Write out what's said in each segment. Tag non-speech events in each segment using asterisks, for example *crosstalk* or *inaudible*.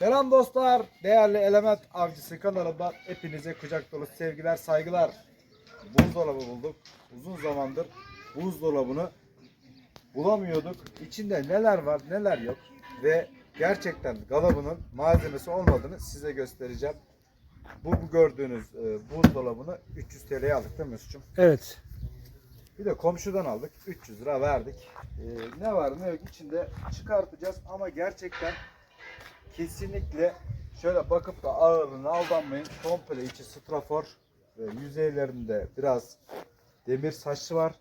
Selam dostlar, değerli Element Avcısı kanalından hepinize kucak dolu sevgiler, saygılar. Buzdolabı bulduk. Uzun zamandır buzdolabını bulamıyorduk. İçinde neler var, neler yok ve gerçekten galabının malzemesi olmadığını size göstereceğim. Bu, bu gördüğünüz e, buzdolabını 300 TL'ye aldık değil mi Mesut'cum? Evet. Bir de komşudan aldık. 300 lira verdik. Ee, ne var ne yok içinde çıkartacağız ama gerçekten kesinlikle şöyle bakıp da ağırlığına aldanmayın. Komple içi strafor ve yüzeylerinde biraz demir saçlı var.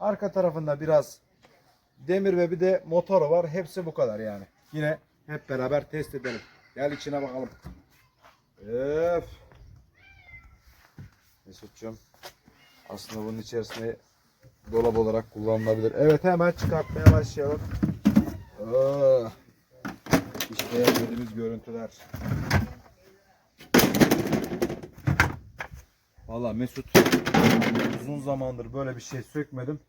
Arka tarafında biraz demir ve bir de motoru var. Hepsi bu kadar yani. Yine hep beraber test edelim. Gel içine bakalım. Öf. Mesut'cum aslında bunun içerisine dolap olarak kullanılabilir. Evet hemen çıkartmaya başlayalım. Aa, işte yediğimiz görüntüler. Valla Mesut uzun zamandır böyle bir şey sökmedim.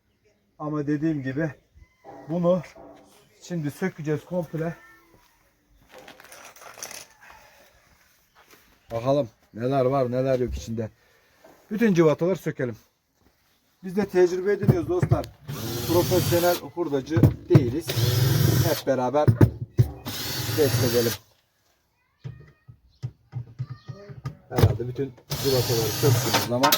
Ama dediğim gibi bunu şimdi sökeceğiz komple. Bakalım neler var neler yok içinde. Bütün cıvataları sökelim. Biz de tecrübe ediniyoruz dostlar. Profesyonel hurdacı değiliz. Hep beraber test edelim. Herhalde bütün cıvataları söktüğümüz zaman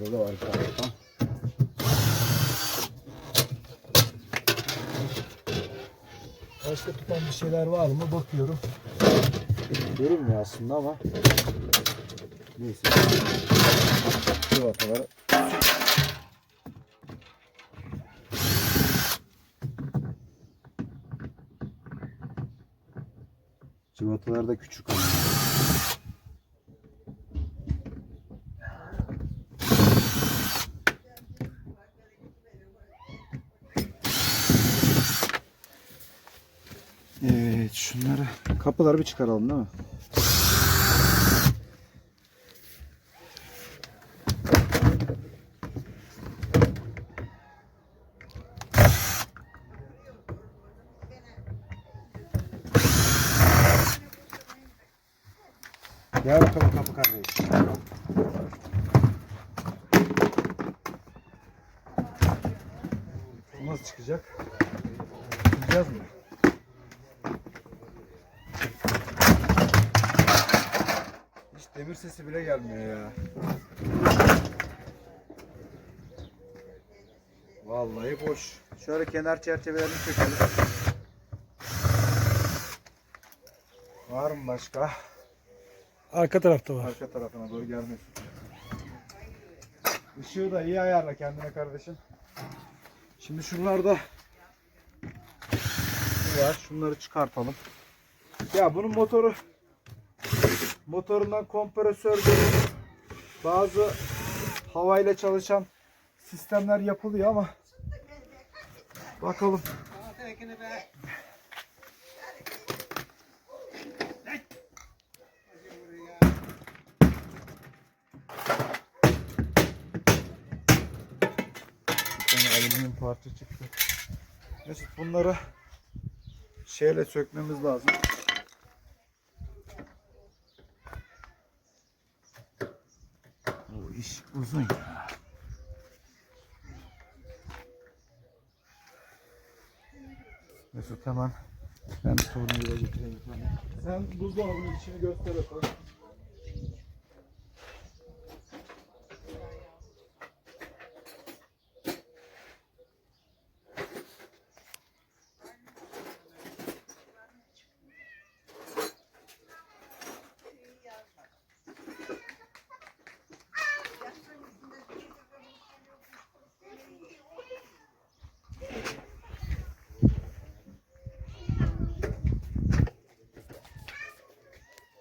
Burada var daha. Başka tutan bir şeyler var mı bakıyorum. Görünmüyor aslında ama neyse. Cıvataları Cıvatalar da küçük. Evet şunları kapıları bir çıkaralım değil mi? Gel bakalım kapı kardeş. Bu nasıl çıkacak? Çıkacağız mı? Hiç demir sesi bile gelmiyor ya. Vallahi boş. Şöyle kenar çerçevelerini çekelim. Var mı başka? Arka tarafta var. Arka tarafına doğru gelmesin. Işığı da iyi ayarla kendine kardeşim. Şimdi şunlarda şu var. Şunları çıkartalım. Ya bunun motoru motorundan kompresör değil, bazı havayla çalışan sistemler yapılıyor ama bakalım. Alüminyum parça çıktı. Mesut bunları şeyle sökmemiz lazım. Bu iş uzun ya. Mesut hemen ben tornavida tane. Sen buzdolabının içini göster bakalım.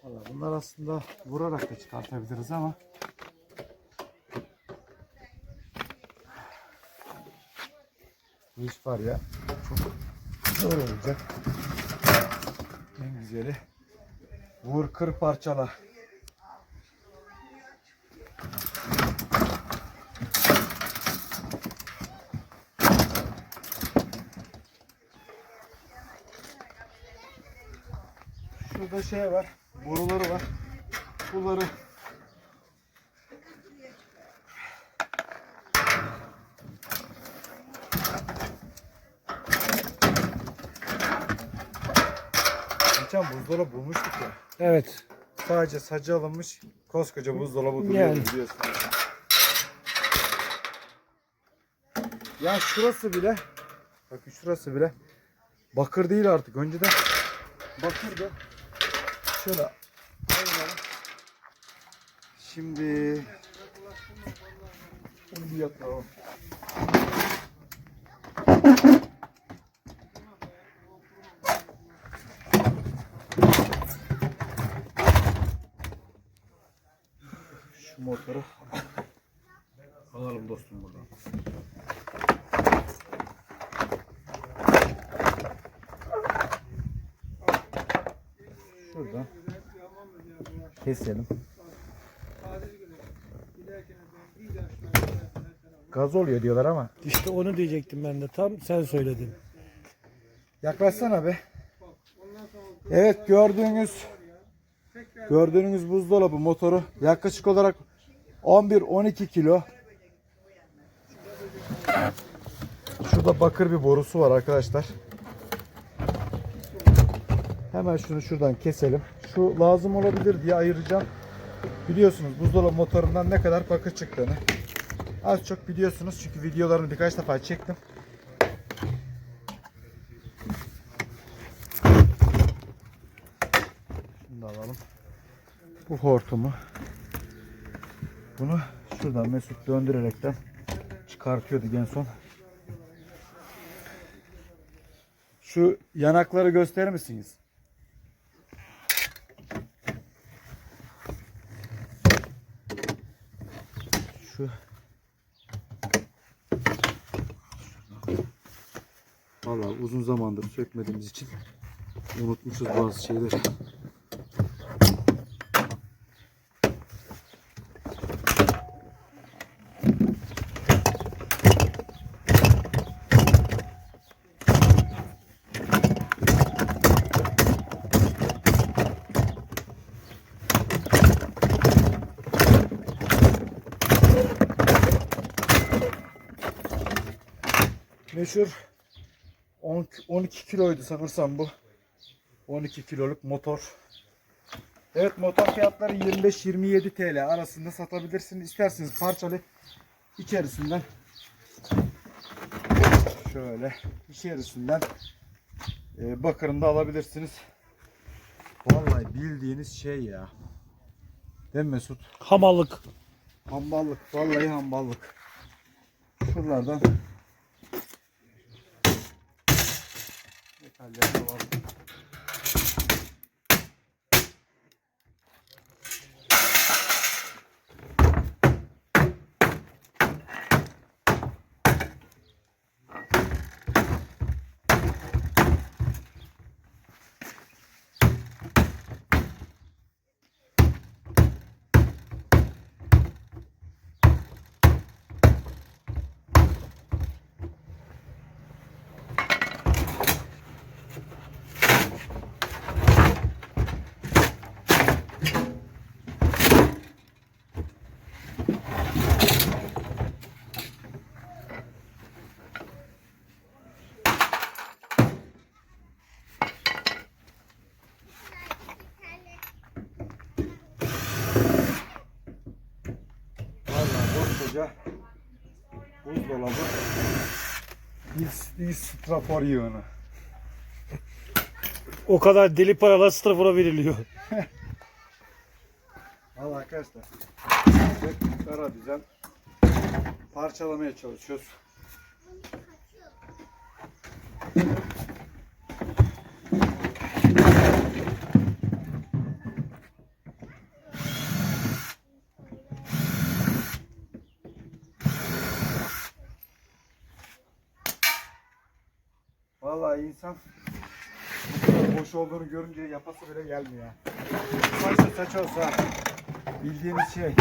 Valla bunlar aslında vurarak da çıkartabiliriz ama bu iş var ya çok zor olacak. En güzeli vur kır parçala. Şurada şey var. Boruları var. Bunları Geçen buzdolabı bulmuştuk ya. Evet. Sadece sacı alınmış koskoca buzdolabı duruyor Yani. biliyorsun. Ya şurası bile bakın şurası bile bakır değil artık. Önceden bakırdı. Şöyle. Şimdi bunu bir yakalım. Şu motoru alalım dostum buradan. Şuradan keselim. Gaz oluyor diyorlar ama. İşte onu diyecektim ben de. Tam sen söyledin. Yaklaşsana be. Evet gördüğünüz gördüğünüz buzdolabı motoru yaklaşık olarak 11-12 kilo. Şurada bakır bir borusu var arkadaşlar. Hemen şunu şuradan keselim. Şu lazım olabilir diye ayıracağım. Biliyorsunuz buzdolabı motorundan ne kadar bakır çıktığını. Az çok biliyorsunuz çünkü videolarını birkaç defa çektim. Şunu da alalım. Bu hortumu. Bunu şuradan Mesut döndürerekten çıkartıyorduk en son. Şu yanakları gösterir misiniz? Şu Vallahi uzun zamandır sökmediğimiz için unutmuşuz bazı şeyleri. Meşhur 10, 12 kiloydu sanırsam bu. 12 kiloluk motor. Evet motor fiyatları 25-27 TL arasında satabilirsiniz. İsterseniz parçalı içerisinden şöyle içerisinden e, bakırını da alabilirsiniz. Vallahi bildiğiniz şey ya. Değil mi Mesut? Hamallık. Hamballık. Vallahi hamballık. Şuralardan metalleri alalım. Koskoca buzdolabı bir, bir strafor yığını. O kadar deli paralar strafora veriliyor. *laughs* Valla arkadaşlar kara düzen parçalamaya çalışıyoruz. Vallahi insan boş olduğunu görünce yapası bile gelmiyor. Saçta saç olsa bildiğimiz şey.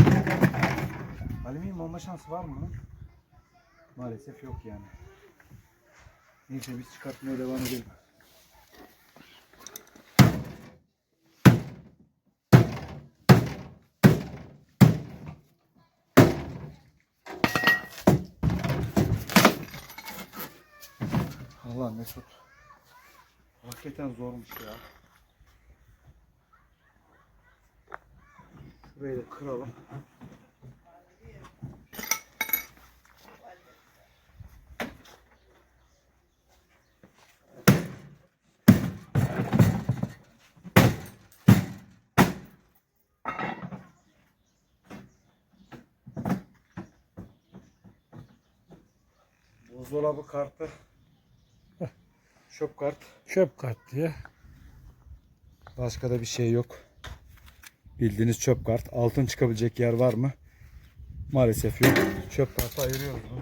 Alüminyum olma şansı var mı bunun? Maalesef yok yani. Neyse biz çıkartmaya devam edelim. Lan Mesut. Hakikaten zormuş ya. Şurayı da kıralım. Buzdolabı kartı. Şop kart. Çöp kart diye. Başka da bir şey yok. Bildiğiniz çöp kart. Altın çıkabilecek yer var mı? Maalesef yok. Çöp kartı ayırıyoruz bunu.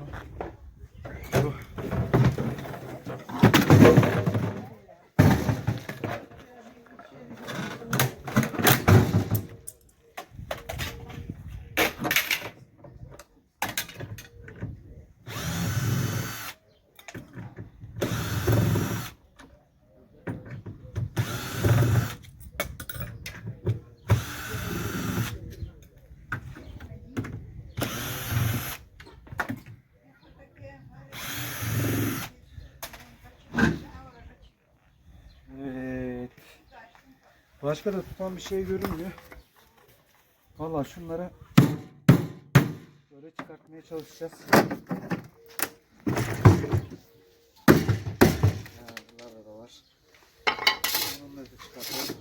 Başka da tutan bir şey görünmüyor. Vallahi şunları böyle çıkartmaya çalışacağız. Ha, bunlar da var. Onları da çıkartalım.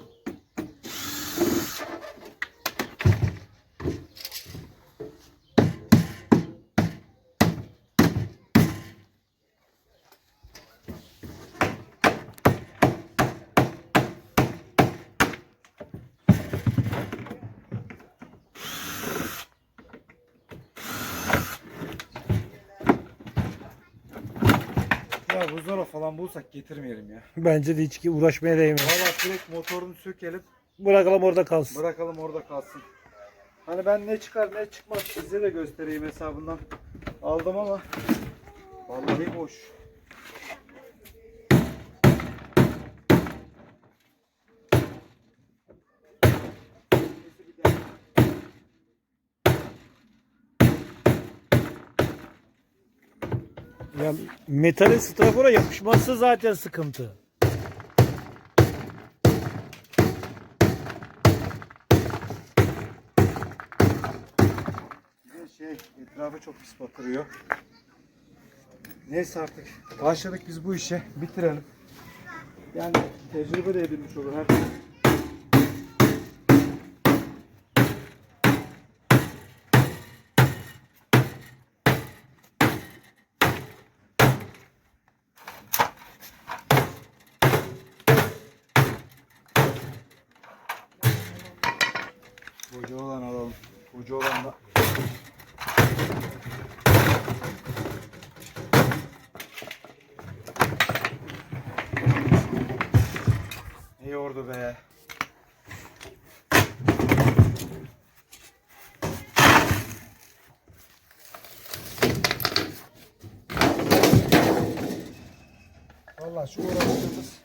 Ya buzdolabı falan bulsak getirmeyelim ya. Bence de hiç uğraşmaya değmez. Valla direkt motorunu sökelim. Bırakalım orada kalsın. Bırakalım orada kalsın. Hani ben ne çıkar ne çıkmaz size de göstereyim hesabından aldım ama vallahi boş. Ya metalin strafora yapışması zaten sıkıntı. Şey etrafı çok pis batırıyor. Neyse artık başladık biz bu işe bitirelim. Yani tecrübe de edilmiş olur her Koca olan alalım. Koca olan da Ne yordu be. Vallahi şu uğraştığımız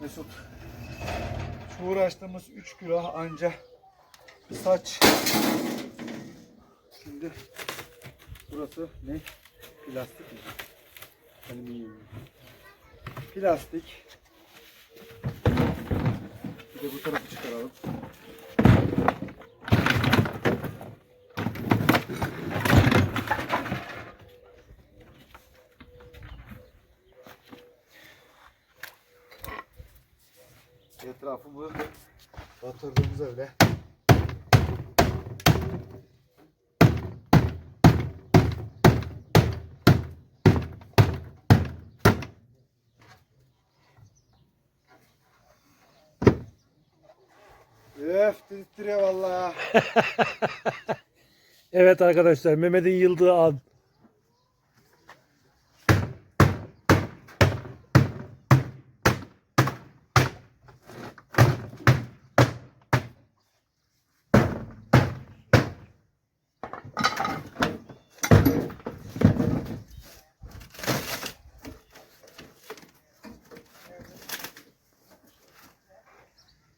Mesut şu uğraştığımız 3 kilo anca saç şimdi burası ne? Plastik mi? Alüminyum. Plastik. Bir de bu tarafı çıkaralım. Etrafımı batırdığımız öyle. Öf titriyor valla. *laughs* Evet arkadaşlar Mehmet'in yıldığı an.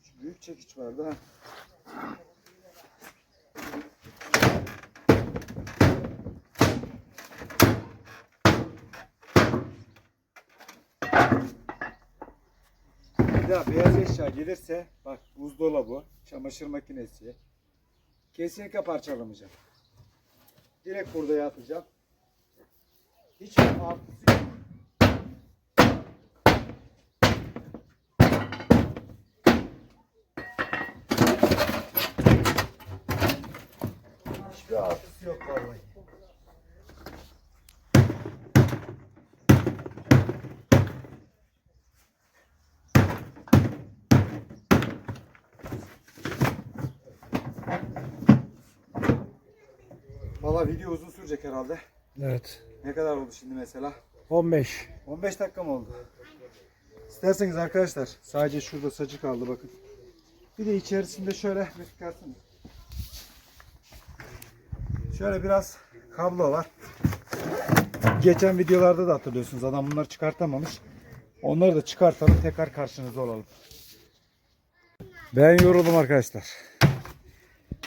Şu büyük çekiç vardı ha. Daha beyaz eşya gelirse bak buzdolabı, çamaşır makinesi kesinlikle parçalamayacağım. Direkt burada yatacağım. Hiçbir artısı yok. Hiçbir artısı yok vallahi. Valla video uzun sürecek herhalde. Evet. Ne kadar oldu şimdi mesela? 15. 15 dakika mı oldu? İsterseniz arkadaşlar sadece şurada sacı kaldı bakın. Bir de içerisinde şöyle bir kalsın. Şöyle biraz kablo var. Geçen videolarda da hatırlıyorsunuz adam bunları çıkartamamış. Onları da çıkartalım tekrar karşınızda olalım. Ben yoruldum arkadaşlar.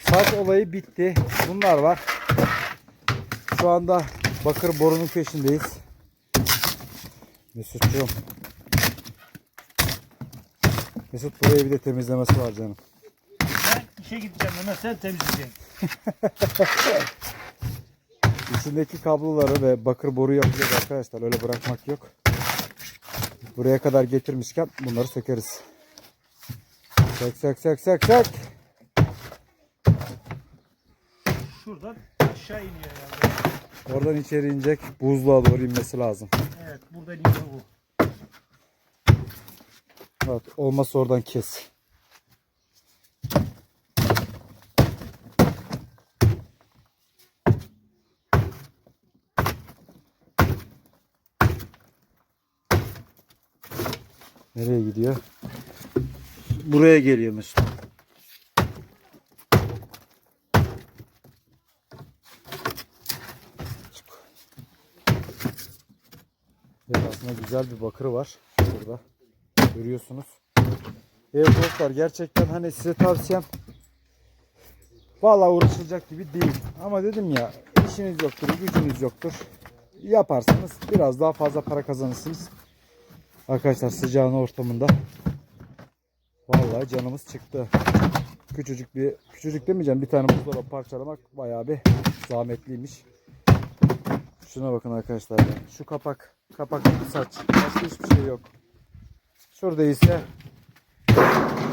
Saç olayı bitti. Bunlar var. Şu anda bakır borunun peşindeyiz. Mesut'cuğum. Mesut burayı bir de temizlemesi var canım. Ben işe gideceğim ama sen temizleyeceksin. *laughs* İçindeki kabloları ve bakır boru yapacağız arkadaşlar. Öyle bırakmak yok. Buraya kadar getirmişken bunları sökeriz. Sök sök sök sök sök. Şuradan aşağı iniyor herhalde. Oradan içeri inecek. Buzluğa doğru inmesi lazım. Evet buradan iniyor bu. Evet, olmazsa oradan kes. Nereye gidiyor? Buraya geliyor Mesut. Aslında güzel bir bakırı var burada. Görüyorsunuz. Evet dostlar gerçekten hani size tavsiyem Vallahi uğraşılacak gibi değil. Ama dedim ya işiniz yoktur, gücünüz yoktur. Yaparsanız biraz daha fazla para kazanırsınız. Arkadaşlar sıcağın ortamında vallahi canımız çıktı. Küçücük bir küçücük demeyeceğim bir tane buzdolabı parçalamak bayağı bir zahmetliymiş. Şuna bakın arkadaşlar. Şu kapak kapaklı saç. Başka hiçbir şey yok. Şurada ise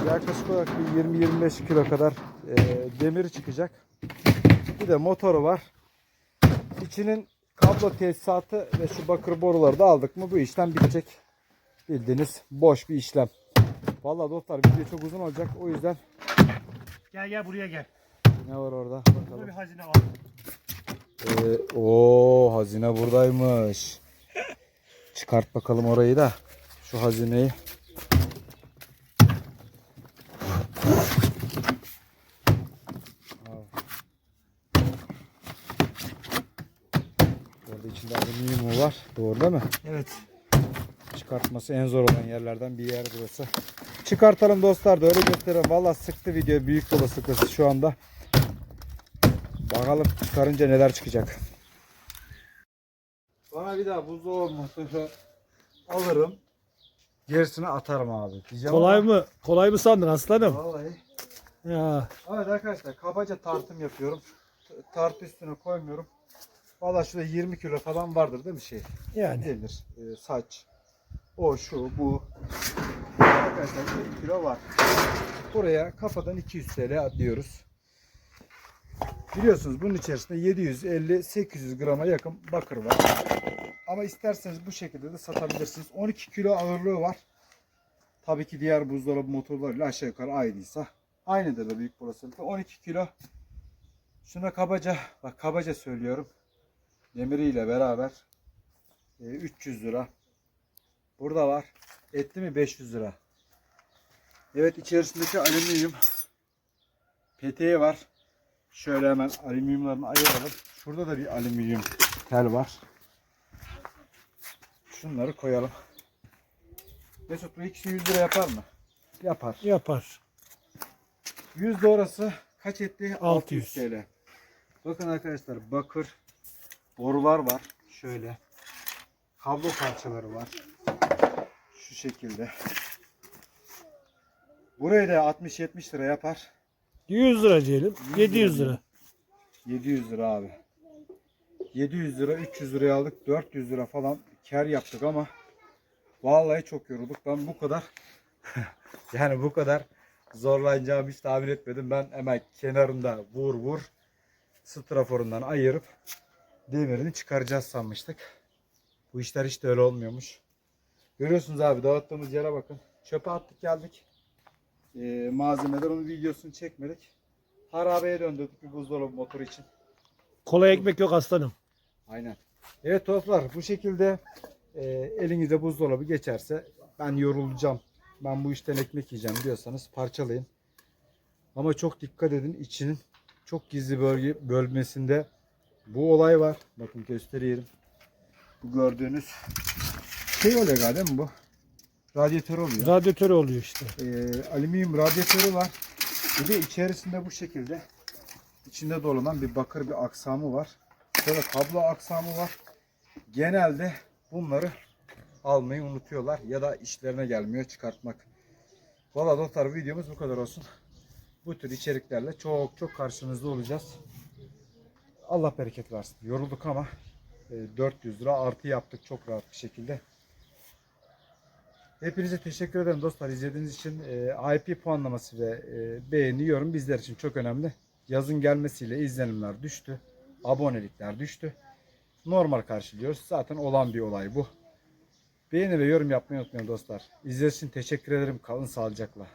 yaklaşık olarak bir 20-25 kilo kadar e, demiri çıkacak. Bir de motoru var. İçinin kablo tesisatı ve şu bakır boruları da aldık mı bu işlem bitecek. Bildiğiniz boş bir işlem. Vallahi dostlar video çok uzun olacak. O yüzden Gel gel buraya gel. ne var orada bakalım. bir hazine var. Ee, o hazine buradaymış. Çıkart bakalım orayı da. Şu hazineyi. Orada içinde alüminyum var. Doğru değil mi? Evet. Çıkartması en zor olan yerlerden bir yer burası. Çıkartalım dostlar da öyle gösterelim. Valla sıktı video büyük olasılıkla şu anda. Bakalım çıkarınca neler çıkacak. Bana bir daha buzdolabı motoru alırım. Gerisini atarım abi. Diyeceğim Kolay ama- mı? Kolay mı sandın aslanım? Vallahi. Ya. Evet arkadaşlar kabaca tartım yapıyorum. T- Tartı üstüne koymuyorum. Valla şurada 20 kilo falan vardır değil mi şey? Yani. Denir. Ee, saç. O şu bu. Arkadaşlar 20 kilo var. Buraya kafadan 200 TL atlıyoruz. Biliyorsunuz bunun içerisinde 750-800 grama yakın bakır var. Ama isterseniz bu şekilde de satabilirsiniz. 12 kilo ağırlığı var. Tabii ki diğer buzdolabı motorlarıyla aşağı yukarı aynıysa. Aynıdır da büyük olasılıkla. 12 kilo. Şuna kabaca, bak kabaca söylüyorum. Demiriyle beraber e, 300 lira. Burada var. Etti mi 500 lira. Evet içerisindeki alüminyum peteği var. Şöyle hemen alüminyumlarını ayıralım. Şurada da bir alüminyum tel var. Şunları koyalım. Mesut bu ikisi 100 lira yapar mı? Yapar. Yapar. 100 de orası kaç etti? 600. 600 TL. Bakın arkadaşlar bakır borular var. Şöyle. Kablo parçaları var. Şu şekilde. Burayı da 60-70 lira yapar. 100 lira diyelim. 700 lira. 700 lira abi. 700 lira 300 liraya aldık 400 lira falan kar yaptık ama vallahi çok yorulduk. Ben bu kadar *laughs* yani bu kadar zorlanacağımı hiç tahmin etmedim. Ben hemen kenarında vur vur straforundan ayırıp demirini çıkaracağız sanmıştık. Bu işler hiç de öyle olmuyormuş. Görüyorsunuz abi dağıttığımız yere bakın. Çöpe attık geldik. Ee, malzemeler onun videosunu çekmedik. Harabeye döndürdük bir buzdolabı motoru için. Kolay ekmek yok aslanım. Aynen. Evet dostlar bu şekilde e, elinize buzdolabı geçerse ben yorulacağım. Ben bu işten ekmek yiyeceğim diyorsanız parçalayın. Ama çok dikkat edin içinin çok gizli bölge bölmesinde bu olay var. Bakın göstereyim. Bu gördüğünüz şey oluyor galiba bu? Radyatör oluyor. Radyatör oluyor işte. Ee, alüminyum radyatörü var. Bir de içerisinde bu şekilde içinde dolanan bir bakır bir aksamı var. Şöyle kablo aksamı var. Genelde bunları almayı unutuyorlar ya da işlerine gelmiyor çıkartmak. Valla dostlar videomuz bu kadar olsun. Bu tür içeriklerle çok çok karşınızda olacağız. Allah bereket versin. Yorulduk ama e, 400 lira artı yaptık çok rahat bir şekilde. Hepinize teşekkür ederim dostlar izlediğiniz için. E, IP puanlaması ve e, beğeni, yorum bizler için çok önemli. Yazın gelmesiyle izlenimler düştü. Abonelikler düştü. Normal karşılıyoruz. Zaten olan bir olay bu. Beğeni ve yorum yapmayı unutmayın dostlar. İzlediğiniz için teşekkür ederim. Kalın sağlıcakla.